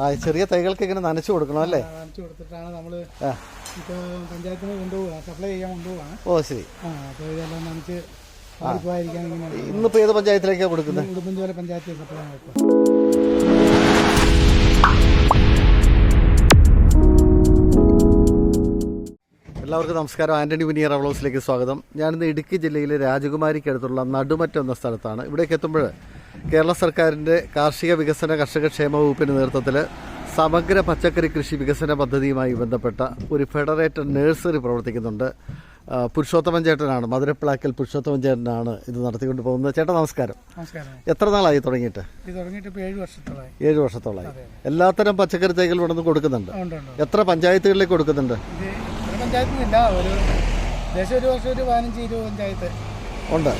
ആ ചെറിയ തൈകൾക്ക് ഇങ്ങനെ നനച്ചു കൊടുക്കണം അല്ലേ? നനച്ചു കൊടുത്തിട്ടാണ് നമ്മൾ ഇപ്പോൾ പഞ്ചായത്തിന് കൊണ്ടുപോവുക സപ്ലൈ ചെയ്യാൻ കൊണ്ടുപോവാണ്. ഓ ശരി. ആ അപ്പോൾ ഇതെല്ലാം നനച്ച് പാടിപ്പോയിരിക്കാൻ ഇങ്ങനെ ഇന്നിപ്പോ ഏത് പഞ്ചായത്തിലേക്കാണ് കൊടുക്കുന്നത് ഉടുമ്പൻചോല പഞ്ചായത്ത് സപ്ലൈ ആക്കും എല്ലാവർക്കും നമസ്കാരം. ആന്റണി മുനിയർ അവളോസിലേക്ക് സ്വാഗതം. ഞാനിന്ന് ഇടുക്കി ജില്ലയിലെ രാജകുമാരിക്കടുത്തുള്ള നടുമറ്റം എന്ന സ്ഥലത്താണ്. ഇവിടേക്ക് എത്തുമ്പോൾ കേരള സർക്കാരിന്റെ കാർഷിക വികസന കർഷക ക്ഷേമ വകുപ്പിന്റെ നേതൃത്വത്തിൽ സമഗ്ര പച്ചക്കറി കൃഷി വികസന പദ്ധതിയുമായി ബന്ധപ്പെട്ട ഒരു ഫെഡറേറ്റഡ് നഴ്സറി പ്രവർത്തിക്കുന്നുണ്ട്. പുരുഷോത്തമൻ ചേട്ടനാണ് മധുരപ്പിളാക്കൽ പുരുഷോത്തമൻ ചേട്ടനാണ് ഇത് നടത്തിക്കൊണ്ട് പോകുന്നത്. ചേട്ടാ നമസ്കാരം. എത്ര നാളായി തുടങ്ങിയിട്ട്? ഏഴ് വർഷത്തോളായി. എല്ലാത്തരം പച്ചക്കറി തൈകൾ ഇവിടെ നിന്ന് കൊടുക്കുന്നുണ്ട് എത്ര പഞ്ചായത്തുകളിലേക്ക് കൊടുക്കുന്നുണ്ട്? ഉണ്ട്.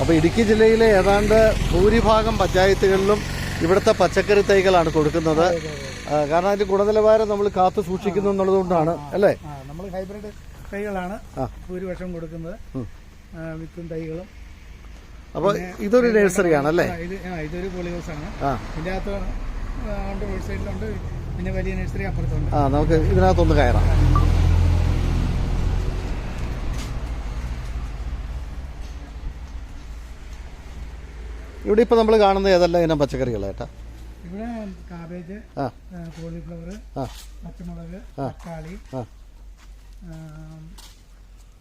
അപ്പോൾ ഇടുക്കി ജില്ലയിലെ ഏതാണ്ട് ഭൂരിഭാഗം പഞ്ചായത്തുകളിലും ഇവിടുത്തെ പച്ചക്കറി തൈകളാണ് കൊടുക്കുന്നത്. കാരണം അതിന്റെ ഗുണനിലവാരം നമ്മൾ കാത്തു സൂക്ഷിക്കുന്നു എന്നുള്ളതുകൊണ്ടാണ് അല്ലേ? നമ്മൾ ഹൈബ്രിഡ് തൈകളാണ്. ഭൂരിപക്ഷം കൊടുക്കുന്നത്. വിത്തും തൈകളും. അപ്പൊ ഇതൊരു നഴ്സറി അല്ലേ? ആ, ഇത് ആ ഇതൊരു പോളിഹൗസ് ആണ്. അകത്ത് ഉണ്ട് സൈഡിലുണ്ട് പിന്നെ വലിയ നഴ്സറി അപ്പുറത്തുണ്ട്. ആ നമുക്ക് ഇതിനകത്തൊന്ന് കയറാം. ഇവിടെ ഇപ്പോൾ നമ്മൾ കാണുന്നത് ഏതെല്ലാം ഇനം പച്ചക്കറികളേട്ടാ ഇവിടെ കാബേജ് കോളിഫ്ലവർ പച്ചമുളക്. തക്കാളി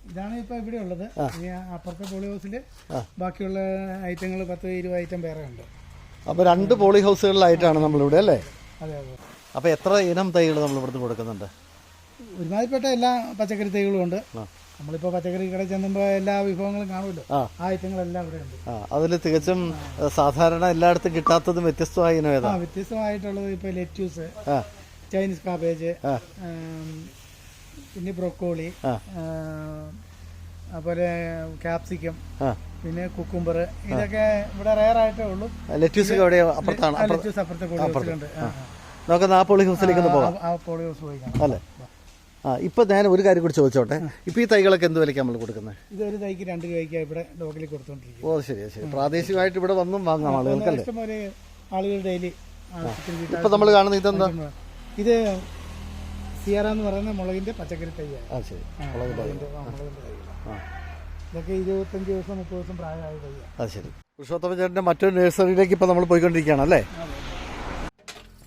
ഇതാണ് ഇപ്പൊ ഇവിടെ ഉള്ളത്. അപ്പുറത്തെ പോളി ഹൗസിൽ ബാക്കിയുള്ള ഐറ്റങ്ങൾ പത്ത് ഇരുപത് ഐറ്റം വേറെ ഉണ്ട്. അപ്പൊ രണ്ട് പോളി ഹൗസുകളിലായിട്ടാണ് നമ്മളിവിടെ അല്ലേ? അതെ അതെ. അപ്പോൾ എത്ര ഇനം തൈകൾ നമ്മൾ ഇവിടുന്ന് കൊടുക്കുന്നുണ്ട്? ഒരുമാതിരിപ്പെട്ട എല്ലാ പച്ചക്കറി തൈകളും ഉണ്ട്. ആ. നമ്മളിപ്പോൾ പച്ചക്കറി കട ചെന്നുമ്പോൾ എല്ലാ വിഭവങ്ങളും കാണുമല്ലോ. ആ. ഐറ്റങ്ങളെല്ലാം ഇവിടെ ഉണ്ട്. അതിൽ തികച്ചും സാധാരണ എല്ലായിടത്തും കിട്ടാത്തതും വ്യത്യസ്തമായി ഇനം ആ ഏതാ വ്യത്യസ്തമായിട്ടുള്ളത് ഇപ്പോൾ ലെറ്റ്യൂസ് ചൈനീസ് കാബേജ് പിന്നെ ബ്രൊക്കോളി അതുപോലെ ക്യാപ്സിക്കം പിന്നെ കുക്കുംബർ ഇതൊക്കെ ഇവിടെ റയർ ആയിട്ടേ ഉള്ളൂ ലെറ്റ്യൂസ് അപ്പുറത്തേക്ക് അപ്പുറത്താണ് ലെറ്റ്യൂസ് അപ്പുറത്തെ ഹൗസിലുണ്ട്. നമുക്ക് ആ പോളി ഹൗസിലേക്ക് ഒന്ന് പോകാം ആ പോളി ഹൗസ് പോയി അല്ലേ? ആ ഇപ്പൊ ഞാൻ ഒരു കാര്യം കൂടി ചോദിച്ചോട്ടെ? ഇപ്പൊ ഈ തൈകളൊക്കെ എന്ത് വിലയ്ക്ക് നമ്മൾ കൊടുക്കുന്നത് ഇതൊരു തൈക്ക് രണ്ട് രൂപയ്ക്ക് ഇവിടെ ലോക്കലിൽ കൊടുത്തോണ്ടിരിക്കും ഓ ശരി ശരി. പ്രാദേശികമായിട്ട് ഇവിടെ വന്നും വാങ്ങാം ആളുകൾക്കല്ലേ ഇഷ്ടംപോലെ ആളുകൾ ഡെയിലി ഇപ്പൊ നമ്മൾ കാണുന്ന ഇതെന്താ? ഇത് സിയറ എന്ന് പറയുന്ന മുളകിന്റെ പച്ചക്കറി തൈയാണ് ആ ശരി. തൈകളാണ് ഇതൊക്കെ ഇരുപത്തഞ്ച് ദിവസം മുപ്പത് ദിവസം പ്രായമായ തൈയാണ് അത് ശരി. പുരുഷോത്തമ ചേട്ടന്റെ മറ്റൊരു നഴ്സറിയിലേക്ക് ഇപ്പൊ നമ്മൾ പോയിക്കൊണ്ടിരിക്കുകയാണ് അല്ലേ?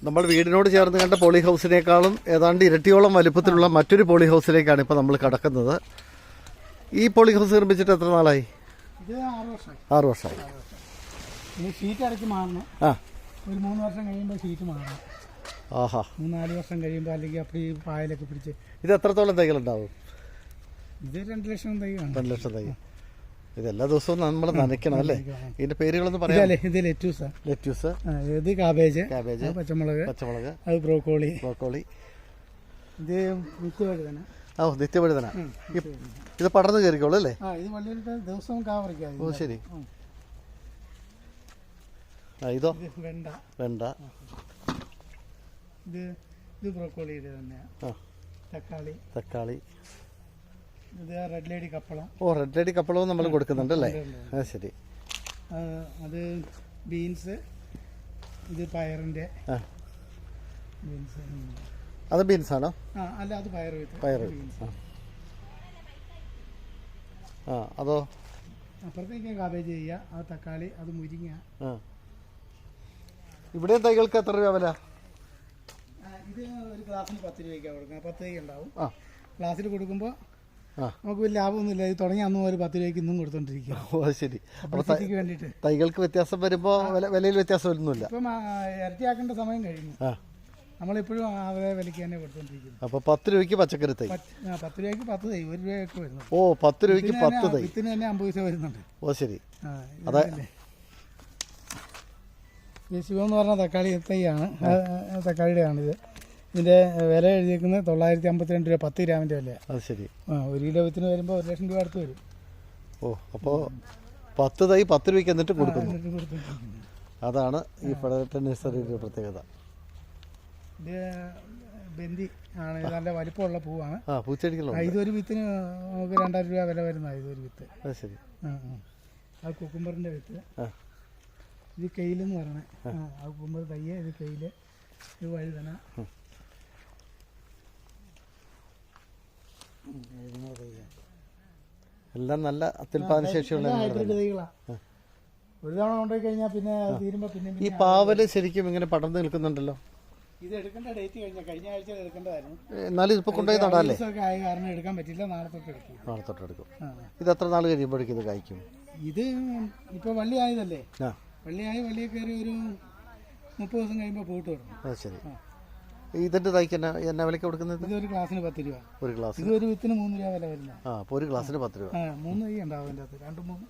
നമ്മൾ വീടിനോട് ചേർന്ന് കണ്ട പോളി ഹൗസിനേക്കാളും ഏതാണ്ട് ഇരട്ടിയോളം വലുപ്പത്തിലുള്ള മറ്റൊരു പോളി ഹൗസിലേക്കാണ് ഇപ്പോൾ നമ്മൾ കടക്കുന്നത്. ഈ പോളി ഹൗസ് നിർമ്മിച്ചിട്ട് എത്ര നാളായി? ഇത് ആറ് വർഷമായി ഷീറ്റ് ഇടയ്ക്ക് മാറണം. ആ. ഒരു മൂന്ന് വർഷം കഴിയുമ്പോൾ ഷീറ്റ് മാറണം. ആഹാ. മൂന്ന് നാല് വർഷം കഴിയുമ്പോൾ അല്ലെങ്കിൽ അപ്പോൾ ഈ പായലൊക്കെ പിടിച്ച് ഇത് എത്രത്തോളം തൈകളുണ്ടാവും? ഇത് രണ്ട് ലക്ഷം തൈ രണ്ട് ലക്ഷം തൈ. ഇത് എല്ലാ ദിവസവും നമ്മൾ നനയ്ക്കണം അല്ലേ? ഇതിന്റെ പേരുകളൊന്നും പറയാം ഇതല്ലേ ഇത് പടർന്നു ലെറ്റ്യൂസ് ഇത് കാബേജ് കാബേജ് പച്ചമുളക് പച്ചമുളക് അത് ബ്രോക്കോളി. ബ്രോക്കോളി. ഇത് ഓ പടർന്ന് കയറിക്കോളൂ അല്ലേ? ദിവസവും കാവറിക്കാം ഓ ശരി. ആ ഇതോ? വെണ്ട. വെണ്ട. ഇത് ഇത് ബ്രോക്കോളിയുടെ തന്നെയാണ് തക്കാളി. തക്കാളി. റെഡ് ലേഡി കപ്പളം ഓ റെഡ് ലേഡി കപ്പളവും നമ്മൾ കൊടുക്കുന്നുണ്ട് അല്ലേ ആ ശരി. അത് ബീൻസ് ഇത് പയറിന്റെ ബീൻസ് അത് ബീൻസ് ആണോ അല്ല അത് പയർ പയർ ആ. അതോ? അപ്പുറത്തേക്ക് കാബേജ് ചെയ്യുക അത് തക്കാളി അത് മുരിങ്ങ. ഇവിടെ തൈകൾക്ക് എത്ര രൂപ വില? ഇത് ഒരു ഗ്ലാസ്സിന് പത്ത് രൂപയ്ക്കാണ് കൊടുക്കുന്നത്. പത്ത് തൈ ഉണ്ടാവും. ഗ്ലാസ്സിൽ കൊടുക്കുമ്പോൾ നമുക്ക് വലിയ ലാഭമൊന്നുമില്ല. ഇത് തുടങ്ങി അന്ന് ഒരു പത്ത് രൂപയ്ക്ക് ഇന്നും കൊടുത്തോണ്ടിരിക്കുക. ഓ ശരി. അപ്പോൾ പബ്ലിസിറ്റിക്ക് വേണ്ടിയിട്ട്. തൈകൾക്ക് വ്യത്യാസം വരുമ്പോൾ വില വിലയിൽ വ്യത്യാസം വരുന്നില്ല ഇപ്പം ഇരട്ടിയാക്കേണ്ട സമയം കഴിഞ്ഞു. നമ്മളിപ്പോഴും അതേ വിലയ്ക്ക് തന്നെ കൊടുത്തോണ്ടിരിക്കുന്നത് അപ്പോൾ പത്ത് രൂപയ്ക്ക് പച്ചക്കറി തൈ. പത്ത് രൂപയ്ക്ക് പത്ത് തൈ. ഒരു രൂപയൊക്കെ വരുന്നു ഓ പത്ത് രൂപയ്ക്ക് പത്ത് തൈ. വിത്തിന് തന്നെ അമ്പത് പൈസ വരുന്നുണ്ട്. ഓ ശരി. അതെ. ഈ ശിവം എന്ന് പറഞ്ഞ തക്കാളി തൈയാണ്. തക്കാളിയുടെ ആ, തക്കാളിയുടെയാണിത്. ഇതിന്റെ വില എഴുതിയിരിക്കുന്നത് തൊള്ളായിരത്തി അമ്പത്തിരണ്ട് രൂപ പത്ത് ഗ്രാമിന്റെ വിലയാണ് അത് ശരി. ആ ഒരു കിലോ വിത്തിന് വരുമ്പോൾ ഒരു ലക്ഷം രൂപ അടുത്ത് വരും. ഓ അപ്പോ പത്ത് തൈ പത്ത് രൂപയ്ക്ക് എന്നിട്ട് കൊടുക്കുന്നു. അതാണ് ഈ ഫെഡറേറ്റഡ് നഴ്സറിയുടെ പ്രത്യേകത. ഇത് ബന്ദി ആണ് ഇത് നല്ല വലിപ്പമുള്ള പൂവാണ്. ആ ആ, പൂച്ചെടികളുണ്ട് ഇതൊരു വിത്തിന് നമുക്ക് രണ്ടായിരം രൂപ വില വരുന്നതാണ് ഇതൊരു വിത്ത്. അത് ശരി. ആ ആ. അത് കുക്കുംബറിന്റെ വിത്ത്. ആ. ഇത് കെയിലെന്ന് പറയണേ. ആ. ആ കുക്കുംബർ തയ്യ ഇത് കെയിൽ ഇത് വഴുതന. എല്ലാം നല്ല അത്യുൽപാദന ശേഷിയുള്ള ഹൈബ്രിഡ് തൈകളാ ഒരു തവണ കൊണ്ടുപോയി കഴിഞ്ഞാൽ പിന്നെ അത് തീരുമ്പോ പിന്നെ ഈ പാവൽ ശരിക്കും ഇങ്ങനെ പടർന്നു നിൽക്കുന്നുണ്ടല്ലോ. ഇത് എടുക്കേണ്ട ഡേറ്റ് കഴിഞ്ഞ? കഴിഞ്ഞ ആഴ്ച എടുക്കേണ്ടതായിരുന്നു. എന്നാലും ഇതിപ്പോ കൊണ്ടുപോയി നടാല്ലേ? ദിവസമൊക്കെ ആയ കാരണം എടുക്കാൻ പറ്റില്ല നാളെ തൊട്ട് എടുക്കും. നാളെ തൊട്ട് എടുക്കും. ഇത് എത്ര നാൾ കഴിയുമ്പോഴേക്കും ഇത് കായ്ക്കും? ഇത് ഇപ്പൊ വള്ളി ആയതല്ലേ? വള്ളിയായി വള്ളിയെ കയറി ഒരു മുപ്പത് ദിവസം കഴിയുമ്പോൾ പൂട്ട് വരും ശരി. ഇതിന്റെ തൈക്ക് എന്നാ എന്നാ വിലക്ക് കൊടുക്കുന്നത്? ഇത് ഒരു ക്ലാസ്സിന് പത്ത് രൂപ. ഒരു ഗ്ലാസ്. ഇത് ഒരു വിത്തിന് മൂന്ന് രൂപ വില വരുന്ന ആ അപ്പോൾ ഒരു ഗ്ലാസ്സിന് പത്ത് രൂപ. ആ മൂന്ന് തൈ ഉണ്ടാവും അതിന്റെ അകത്ത്. രണ്ട് മൂന്ന്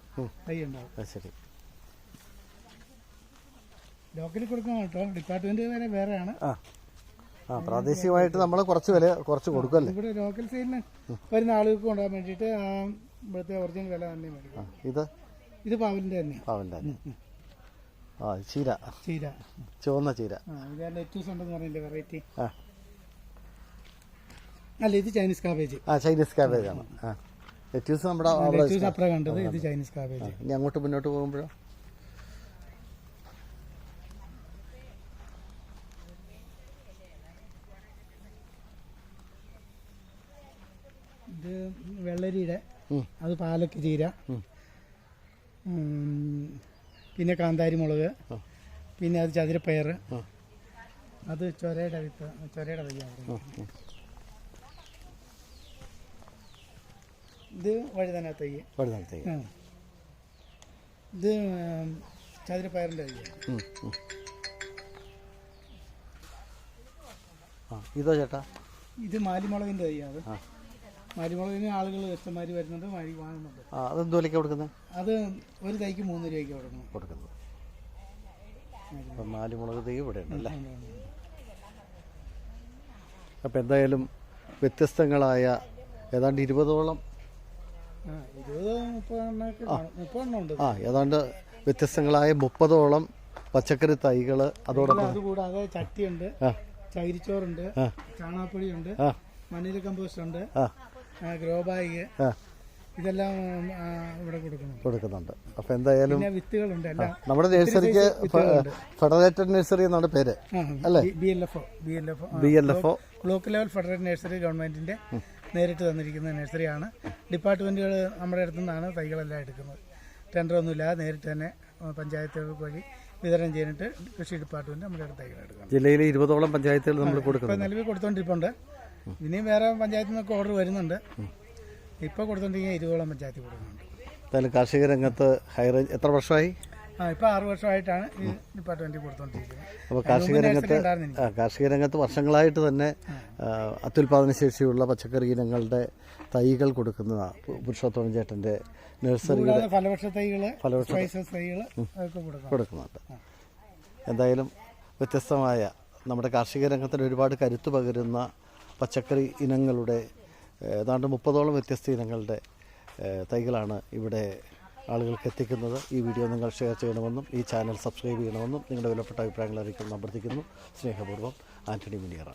തൈ ഉണ്ടാവും. അത് ശരി. ലോക്കലിൽ കൊടുക്കണം കേട്ടോ. ഡിപ്പാർട്ട്മെന്റ് വരെ വേറെയാണ്. ആ. ആ പ്രാദേശികമായിട്ട് നമ്മൾ കുറച്ച് വില കുറച്ച് കൊടുക്കല്ലേ ഇവിടെ ലോക്കൽ സൈഡിന് വരുന്ന ആളുകൾക്ക് കൊണ്ടുപോകാൻ വേണ്ടിയിട്ട് ആ ഇവിടുത്തെ ഒറിജിനൽ വില തന്നെ ആ മേടിക്കും ഇത് ഇത് പാവലിന്റെ തന്നെ പാവലിന്റെ തന്നെ ആ ചീര. ചീര. ചുവന്ന ചീര. ഇത് ഉണ്ടെന്ന് പറഞ്ഞില്ലേ വെറൈറ്റി അല്ല ഇത് ചൈനീസ് കാബേജ് ആ ചൈനീസ് കാബേജ് ആണ്. ആ. ലെറ്റ്യൂസ് നമ്മുടെ ലെറ്റൂസ് അപ്പുറം കണ്ടത് ഇത് ചൈനീസ് കാബേജ് ഇനി അങ്ങോട്ട് മുന്നോട്ട് പോകുമ്പോഴോ? ഇത് വെള്ളരിയുടെ. അത് പാലക്ക് ചീര. പിന്നെ കാന്താരി മുളക് പിന്നെ അത് ചതുരപ്പയർ അത് ചൊരയുടെ വിത്ത് ചൊരയുടെ തയ്യാണ്. ഇത് വഴുതന തൈ. വഴുതന ആ. ഇത് ചതുരപ്പയറിന്റെ തൈ ഇതോ ചേട്ടാ? ഇത് മാലിമുളകിന്റെ തൈയാണ് ആ. മാലിമുളകിന് ആളുകൾ ഇഷ്ടംമാതിരി വരുന്നുണ്ട് മാരി വാങ്ങുന്നുണ്ട്. ആ അതെന്ത് വിലയ്ക്ക് കൊടുക്കുന്നത് അത് ഒരു തൈക്ക് മൂന്ന് രൂപയ്ക്ക് കൊടുക്കണം കൊടുക്കുന്നത് അപ്പം നാല് മുളക് തൈ ഇവിടെ ഉണ്ടല്ലേ അപ്പം എന്തായാലും വ്യത്യസ്തങ്ങളായ ഏതാണ്ട് ഇരുപതോളം ആ ഇരുപത് മുപ്പതെണ്ണൊക്കെ കാണും മുപ്പതെണ്ണം ആ ഏതാണ്ട് വ്യത്യസ്തങ്ങളായ മുപ്പതോളം പച്ചക്കറി തൈകൾ അതോടൊപ്പം. അതുകൂടാതെ ചട്ടിയുണ്ട് ആ. ചകിരിച്ചോറുണ്ട് ചാണാപ്പൊടിയുണ്ട് ആ. മണ്ണിര കമ്പോസ്റ്റ് ഉണ്ട് ആ. ഗ്രോ ബാഗ് ഇതെല്ലാം ഇവിടെ കൊടുക്കുന്നുണ്ട് കൊടുക്കുന്നുണ്ട്. അപ്പൊ എന്തായാലും വിത്തുകളുണ്ട് നമ്മുടെ നഴ്സറിക്ക് ഫെഡറേറ്റഡ് നഴ്സറി എന്നാണ് പേര് B L F O B L F B L F block level federated nursery ഗവൺമെന്റിന്റെ നേരിട്ട് തന്നിരിക്കുന്ന നഴ്സറിയാണ് ഡിപ്പാർട്ട്മെന്റുകൾ നമ്മുടെ അടുത്തു നിന്നാണ് തൈകളെല്ലാം എടുക്കുന്നത്. ടെൻഡർ ഒന്നുമില്ല നേരിട്ട് തന്നെ പഞ്ചായത്തുകൾ വഴി വിതരണം ചെയ്തിട്ട് കൃഷി ഡിപ്പാർട്ട്മെന്റ് നമ്മുടെ അടുത്ത് തൈകൾ എടുക്കുന്നത് ജില്ലയിലെ ഇരുപതോളം പഞ്ചായത്തുകൾ നമ്മൾ കൊടുക്കുന്നു നിലവിൽ കൊടുത്തോണ്ടിരിപ്പുണ്ട്. ഇനിയും വേറെ പഞ്ചായത്തിൽ നിന്നൊക്കെ ഓർഡർ വരുന്നുണ്ട്. ഇപ്പോൾ കൊടുത്തോണ്ടിരിക്കുക ഇരുപതോളം പഞ്ചായത്തിൽ കൊടുക്കുന്നുണ്ട്. എന്തായാലും കാർഷിക രംഗത്ത് ഹൈറേഞ്ച് എത്ര വർഷമായി? ആ ഇപ്പൊ ആറ് വർഷമായിട്ടാണ് ഈ ഡിപ്പാർട്ട്മെന്റിൽ കൊടുത്തോണ്ടിരിക്കുന്നത്. അപ്പോൾ കാർഷിക രംഗത്ത്. ആ, കാർഷിക രംഗത്ത് വർഷങ്ങളായിട്ട് തന്നെ ആ, അത്യുൽപാദന ശേഷിയുള്ള പച്ചക്കറി ഇനങ്ങളുടെ തൈകൾ കൊടുക്കുന്നതാണ് പുരുഷോത്തമൻ ചേട്ടന്റെ നഴ്സറി കൂടാതെ ഫലവൃക്ഷ തൈകൾ സ്പൈസസ് തൈകൾ അതൊക്കെ കൊടുക്കണം കൊടുക്കുന്നുണ്ട്. എന്തായാലും വ്യത്യസ്തമായ നമ്മുടെ കാർഷിക രംഗത്തിന് ഒരുപാട് കരുത്ത് പകരുന്ന പച്ചക്കറി ഇനങ്ങളുടെ ഏതാണ്ട് മുപ്പതോളം വ്യത്യസ്ത ഇനങ്ങളുടെ തൈകളാണ് ഇവിടെ ആളുകൾക്ക് എത്തിക്കുന്നത്. ഈ വീഡിയോ നിങ്ങൾ ഷെയർ ചെയ്യണമെന്നും ഈ ചാനൽ സബ്സ്ക്രൈബ് ചെയ്യണമെന്നും നിങ്ങളുടെ വിലപ്പെട്ട അഭിപ്രായങ്ങൾ അറിയിക്കുമെന്ന് അഭ്യർത്ഥിക്കുന്നു. സ്നേഹപൂർവം ആന്റണി മുനിയറ.